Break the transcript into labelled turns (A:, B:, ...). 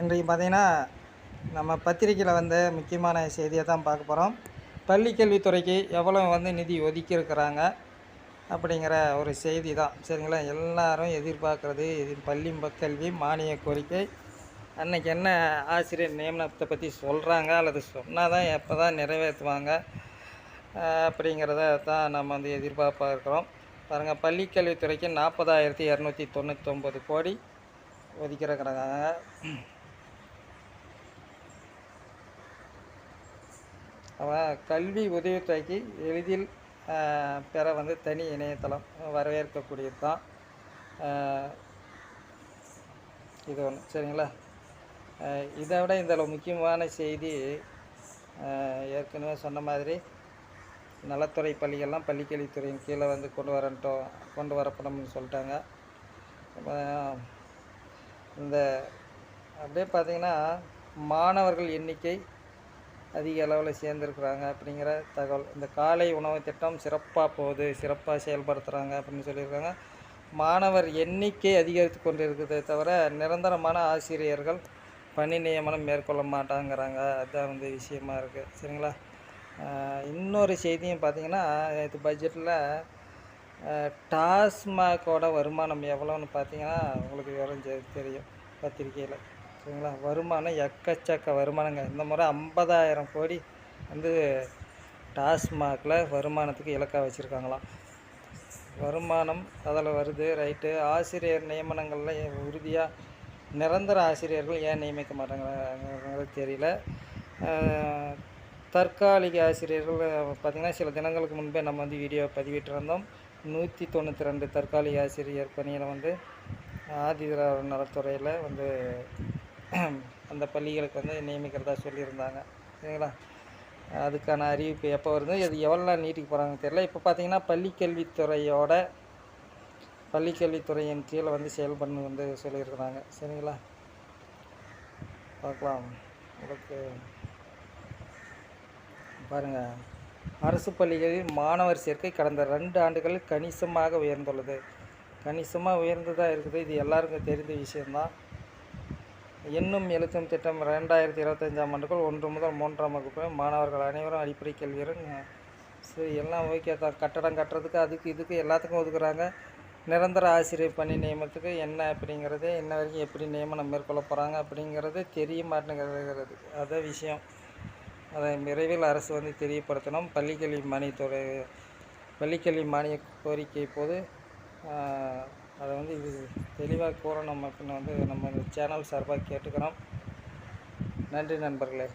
A: இன்றைக்கு பார்த்திங்கன்னா நம்ம பத்திரிக்கையில் வந்த முக்கியமான செய்தியை தான் பார்க்க போகிறோம் பள்ளிக்கல்வித்துறைக்கு எவ்வளோ வந்து நிதி ஒதுக்கியிருக்கிறாங்க அப்படிங்கிற ஒரு செய்தி தான். சரிங்களா? எல்லாரும் எதிர்பார்க்குறது இது பள்ளி கல்வி மானிய கோரிக்கை. அன்னைக்கு என்ன ஆசிரியர் நியமனத்தை பற்றி சொல்கிறாங்க அல்லது சொன்னால் தான் எப்போ தான் நிறைவேற்றுவாங்க அப்படிங்கிறத தான் நம்ம வந்து எதிர்பார்ப்பா இருக்கிறோம். பாருங்கள் பள்ளி கல்வித்துறைக்கு நாற்பதாயிரத்தி இரநூத்தி தொண்ணூத்தொம்பது கோடி ஒதுக்கியிருக்கிறாங்க. அவன் கல்வி உதவித்தொகைக்கு எளிதில் பெற வந்து தனி இணையதளம் வரவேற்கக்கூடியது தான். இது ஒன்று சரிங்களா? இதை விட இதில் முக்கியமான செய்தி ஏற்கனவே சொன்ன மாதிரி நலத்துறை பள்ளிகள்லாம் பள்ளிக்கல்வித்துறையின் கீழே வந்து கொண்டு வரட்டும் கொண்டு வரப்படணும்னு சொல்லிட்டாங்க. இந்த அப்படியே பார்த்தீங்கன்னா மாணவர்கள் எண்ணிக்கை அதிக அளவில் சேர்ந்துருக்குறாங்க அப்படிங்கிற தகவல். இந்த காலை உணவு திட்டம் சிறப்பாக போகுது சிறப்பாக செயல்படுத்துகிறாங்க அப்படின்னு சொல்லியிருக்காங்க. மாணவர் எண்ணிக்கை அதிகரித்து கொண்டு இருக்குதே தவிர நிரந்தரமான ஆசிரியர்கள் பணி நியமனம் மேற்கொள்ள மாட்டாங்கிறாங்க. அதுதான் வந்து விஷயமா இருக்குது சரிங்களா? இன்னொரு செய்தியும் பார்த்தீங்கன்னா இது பட்ஜெட்டில் டாஸ்மாகோட வருமானம் எவ்வளோன்னு பார்த்தீங்கன்னா உங்களுக்கு விவரம் தெரியும் பத்திரிக்கையில் சரிங்களா? வருமானம் எக்கச்சக்க வருமானங்க. இந்த முறை ஐம்பதாயிரம் கோடி வந்து டாஸ்மாகில் வருமானத்துக்கு இலக்காக வச்சுருக்காங்களாம். வருமானம் அதில் வருது ரைட்டு. ஆசிரியர் நியமனங்களில் உறுதியாக நிரந்தர ஆசிரியர்கள் ஏன் நியமிக்க மாட்டாங்கிறது தெரியல. தற்காலிக ஆசிரியர்கள் பார்த்திங்கன்னா சில தினங்களுக்கு முன்பே நம்ம வந்து வீடியோ பதிவிட்டிருந்தோம். நூற்றி தொண்ணூற்றி ரெண்டு தற்காலிக ஆசிரியர் பணியில் வந்து ஆதிதிராவிட நலத்துறையில் வந்து அந்த பள்ளிகளுக்கு வந்து நியமிக்கிறதா சொல்லியிருந்தாங்க. சரிங்களா? அதுக்கான அறிவிப்பு எப்போ வருது? அது எவ்வளோ நாள் போகிறாங்கன்னு தெரியல. இப்போ பார்த்தீங்கன்னா பள்ளிக்கல்வித்துறையோட பள்ளிக்கல்வித்துறையின் கீழே வந்து செயல்படணும் வந்து சொல்லியிருக்கிறாங்க. சரிங்களா? பார்க்கலாம். உங்களுக்கு பாருங்கள் அரசு பள்ளிகளில் மாணவர் சேர்க்கை கடந்த ரெண்டு ஆண்டுகளில் கணிசமாக உயர்ந்துள்ளது. கணிசமாக உயர்ந்ததாக இருக்குது. இது எல்லாருக்கும் தெரிந்த விஷயம்தான். எண்ணும் எழுத்தும் திட்டம் ரெண்டாயிரத்தி இருபத்தஞ்சாம் ஆண்டுக்குள் ஒன்று முதல் மூன்றாம் வகுப்பு. மாணவர்கள் அனைவரும் அடிப்படை கல்வியரும் சரி எல்லாம் ஓகே தான் கட்டடம் கட்டுறதுக்கு அதுக்கு இதுக்கு எல்லாத்துக்கும் ஒதுக்குறாங்க. நிரந்தர ஆசிரியர் பணி நியமனத்துக்கு என்ன அப்படிங்கிறது இன்ன வரைக்கும் எப்படி நியமனம் மேற்கொள்ள போகிறாங்க அப்படிங்கிறது தெரிய மாட்டேங்கிறது. அதான் விஷயம் அதை விரைவில் அரசு வந்து தெரியப்படுத்தணும். பள்ளிக்கல்வி மானியத்துறை பள்ளிக்கல்வி மானிய கோரிக்கை போது அதை வந்து இது தெளிவாக கூற அப்படின்னு வந்து நம்ம சேனல் சார்பாக கேட்டுக்கிறோம். நன்றி நண்பர்களே.